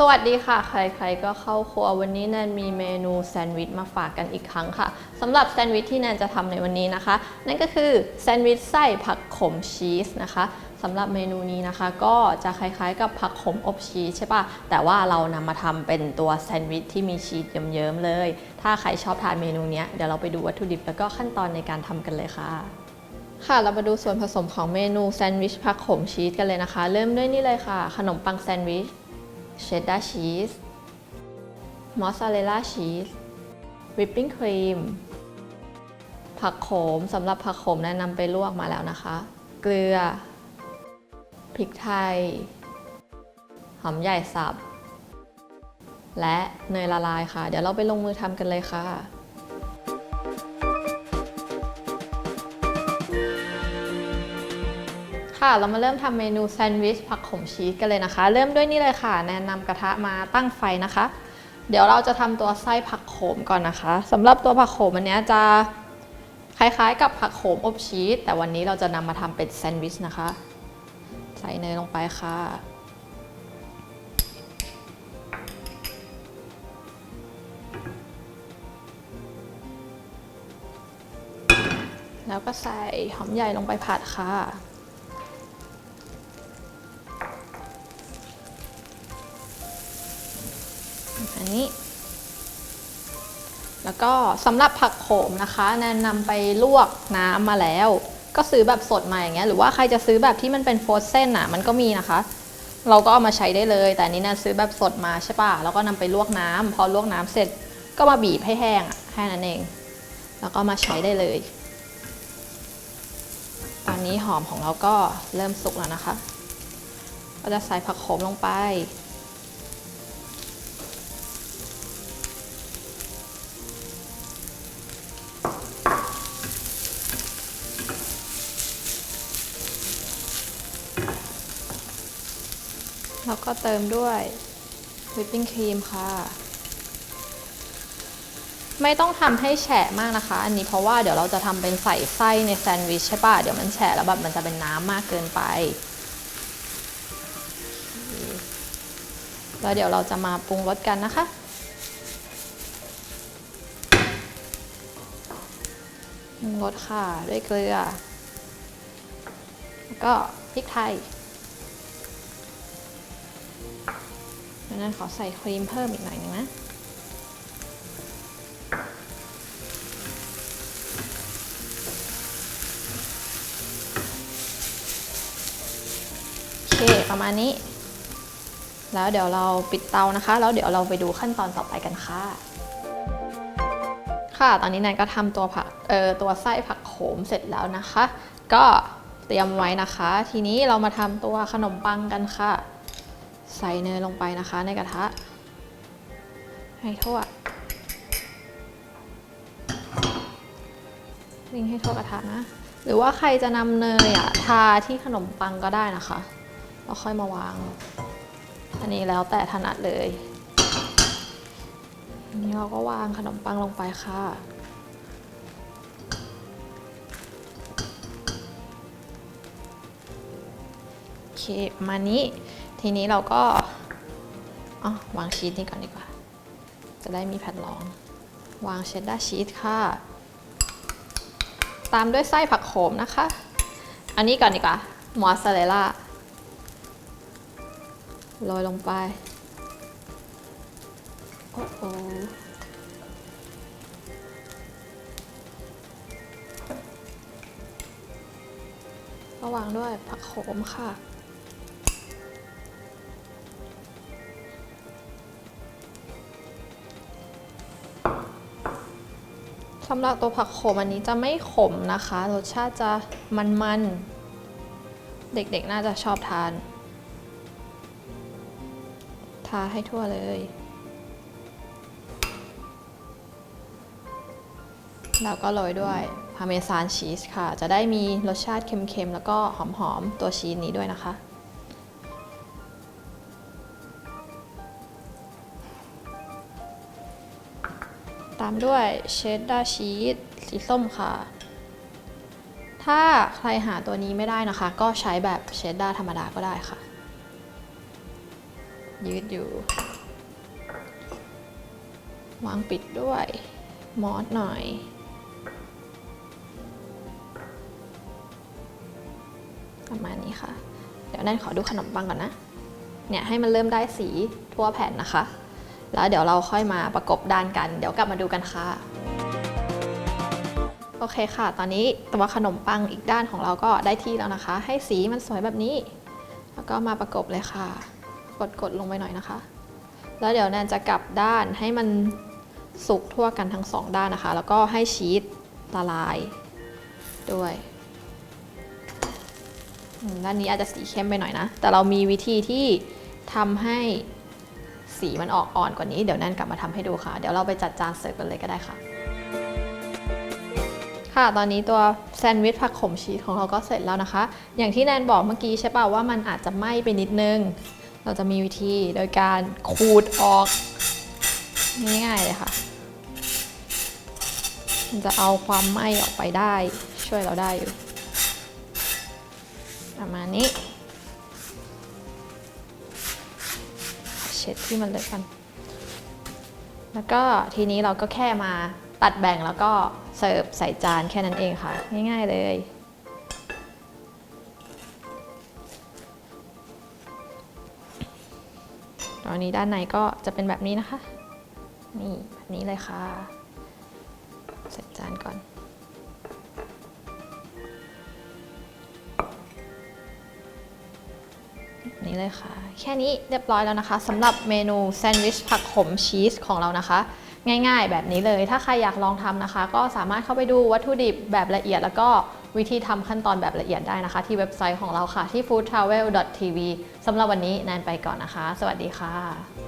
สวัสดีค่ะ ใครๆก็เข้าครัววันนี้แนนมีเมนูแซนด์วิชมาฝากกันอีกครั้งค่ะสำหรับแซนด์วิชที่แนนจะทำในวันนี้นะคะ นั่นก็คือแซนด์วิชไส้ผักขมชีสนะคะสำหรับเมนูนี้นะคะ ก็จะคล้ายๆกับผักขมอบชีสใช่ปะแต่ว่าเรานำมาทำเป็นตัวแซนด์วิชที่มีชีสเยิ้มๆเลย ถ้าใครชอบทานเมนูนี้เดี๋ยวเราไปดูวัตถุดิบแล้วก็ขั้นตอนในการทำกันเลยค่ะค่ะ เรามาดูส่วนผสมของเมนูแซนด์วิชผักขมชีสกันเลยนะคะ เริ่มด้วยนี่เลยค่ะ ขนมปังแซนด์วิช เชดดาร์ชีสมอสซาเรลล่าชีสวิปปิ้งครีมผักโขมสำหรับผักโขมแนะนำไปลวกมาแล้วนะคะ เกลือ พริกไทย หอมใหญ่สับ และเนยละลายค่ะ เดี๋ยวเราไปลงมือทำกันเลยค่ะ ค่ะ เรามาเริ่มทำเมนูแซนด์วิชผักขมชีสกันเลยนะคะ เริ่มด้วยนี่เลยค่ะ แนะนำกระทะมาตั้งไฟนะคะ เดี๋ยวเราจะทำตัวไส้ผักโขมก่อนนะคะสำหรับตัวผักโขมอันนี้จะคล้ายๆ กับผักโขมอบชีส แต่วันนี้เราจะนำมาทำเป็นแซนด์วิชนะคะ ใส่เนยลงไปค่ะแล้วก็ใส่หอมใหญ่ลงไปผัดค่ะ อันนี้ แล้วก็สำหรับผักโขมนะคะแนะนำไปลวกน้ำมาแล้ว ก็ซื้อแบบสดมาอย่างเงี้ยหรือว่าใครจะซื้อแบบที่มันเป็นโฟรเซนอะมันก็มีนะคะ เราก็เอามาใช้ได้เลย แต่นนี้นะซื้อแบบสดมาใช่ป่ะแล้วก็นำไปลวกน้ำพอลวกน้ำเสร็จก็มาบีบให้แห้งอะแค่นั้นเอง แล้วก็มาใช้ได้เลย ตอนนี้หอมของเราก็เริ่มสุกแล้วนะคะ ก็จะใส่ผักโขมลงไป แล้วก็เติมด้วยวิปปิ้งครีมค่ะ ไม่ต้องทำให้แฉะมากนะคะ อันนี้เพราะว่าเดี๋ยวเราจะทำเป็นใส่ไส้ในแซนด์วิชใช่ป่ะ เดี๋ยวมันแฉะแล้วแบบมันจะเป็นน้ำมากเกินไป แล้วเดี๋ยวเราจะมาปรุงรสกันนะคะปรุงรสค่ะด้วยเกลือ แล้วก็พริกไทย นั้นขอใส่ครีมเพิ่มอีกหน่อยหนึงนะโอเคประมาณนี้ แล้วเดี๋ยวเราปิดเตานะคะ แล้วเดี๋ยวเราไปดูขั้นตอนต่อไปกันค่ะค่ะ ตอนนี้แนนก็ทำตัวผัก เอ่อ ตัวไส้ผักโขมเสร็จแล้วนะคะ ก็เตรียมไว้นะคะ ทีนี้เรามาทำตัวขนมปังกันค่ะ ใส่เนยลงไปนะคะในกระทะ ให้ทั่ววิ่งให้ทั่วกระทะนะ หรือว่าใครจะนำเนยอะทาที่ขนมปังก็ได้นะคะแล้วค่อยมาวาง อันนี้แล้วแต่ถนัดเลยนนี้เราก็วางขนมปังลงไปค่ะโอเคประมาณนี้ ทีนี้เราก็อ๋อวางชีสนี่ก่อนดีกว่า จะได้มีแผ่นรอง วางเชดดาร์ชีสค่ะ ตามด้วยไส้ผักโขมนะคะ อันนี้ก่อนดีกว่ามอสซาเรลล่าโรยลงไป โอ้โหก็วางด้วยผักโขมค่ะ สำหรับตัวผักขมอันนี้จะไม่ขมนะคะ รสชาติจะมันๆ เด็กๆน่าจะชอบทาน ทาให้ทั่วเลย แล้วก็โรยด้วยพาเมซานชีสค่ะ จะได้มีรสชาติเค็มๆ แล้วก็หอมๆ ตัวชีสนี้ด้วยนะคะามด้วยเชดดาร์ชีสสีส้มค่ะ ถ้าใครหาตัวนี้ไม่ได้นะคะ ก็ใช้แบบเชดดาร์ธรรมดาก็ได้ค่ะ ยืดอยู่ วางปิดด้วย มอสหน่อยประมาณนี้ค่ะ เดี๋ยวแนนขอดูขนมปังก่อนนะ เนี่ยให้มันเริ่มได้สีทั่วแผ่นนะคะ แล้วเดี๋ยวเราค่อยมาประกบด้านกัน เดี๋ยวกลับมาดูกันค่ะ โอเคค่ะ ตอนนี้ตัวขนมปังอีกด้านของเราก็ได้ที่แล้วนะคะ ให้สีมันสวยแบบนี้ แล้วก็มาประกบเลยค่ะ กดกดลงไปหน่อยนะคะ แล้วเดี๋ยวแนนจะกลับด้านให้มันสุกทั่วกันทั้งสองด้านนะคะ แล้วก็ให้ชีสละลาย ด้วยด้านนี้อาจจะสีเข้มไปหน่อยนะ แต่เรามีวิธีที่ทำให้ สีมันออกอ่อนกว่านี้เดี๋ยวแนนกลับมาทำให้ดูค่ะ เดี๋ยวเราไปจัดจานเสิร์ฟกันเลยก็ได้ค่ะ ค่ะตอนนี้ตัวแซนด์วิชผักขมชีสของเราก็เสร็จแล้วนะคะ อย่างที่แนนบอกเมื่อกี้ใช่ป่าว่ามันอาจจะไหม้ไปนิดนึง เราจะมีวิธีโดยการขูดออกง่ายๆเลยค่ะมันจะเอาความไหม้ออกไปได้ ช่วยเราได้อยู่ ประมาณนี้ ช็ดที่มันเลยกัน แล้วก็ทีนี้เราก็แค่มาตัดแบ่งแล้วก็เสิร์ฟใส่จานแค่นั้นเองค่ะ ง่ายๆเลยตอนนี้ด้านในก็จะเป็นแบบนี้นะคะ นี่แบบนี้เลยค่ะ ใส่จานก่อน นี้เลยค่ะ แค่นี้เรียบร้อยแล้วนะคะสำหรับเมนูแซนด์วิชผักขมชีสของเรานะคะ ง่ายๆ แบบนี้เลย ถ้าใครอยากลองทำนะคะ ก็สามารถเข้าไปดูวัตถุดิบแบบละเอียด แล้วก็วิธีทำขั้นตอนแบบละเอียดได้นะคะ ที่เว็บไซต์ของเราค่ะที่ foodtravel.tv สำหรับวันนี้แนนไปก่อนนะคะ สวัสดีค่ะ